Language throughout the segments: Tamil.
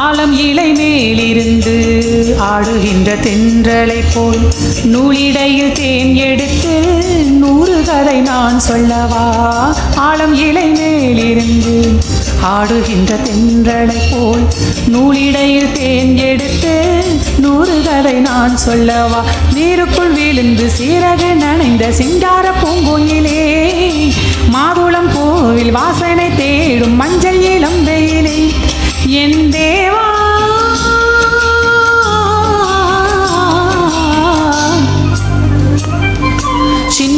ஆலம் இலை மேலிருந்து ஆடுகின்ற தென்றலை போல் நூலிடையில் தேன் எடுத்து நூறு கதை நான் சொல்லவா? ஆலம் இலை மேலிருந்து ஆடுகின்ற தென்றலை போல் நூலிடையில் தேன் எடுத்து நூறு கதை நான் சொல்லவா? நீருக்குள் விழுந்து சீரக நனைந்த சிங்கார பூங்கோயிலே மாதுளம் பூவில் வாசனை தேடும் மஞ்சள் இளம் வெயிலே. என்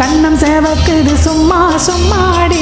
கண்ணம் சேவக்குது சும்மா சும்மாடி.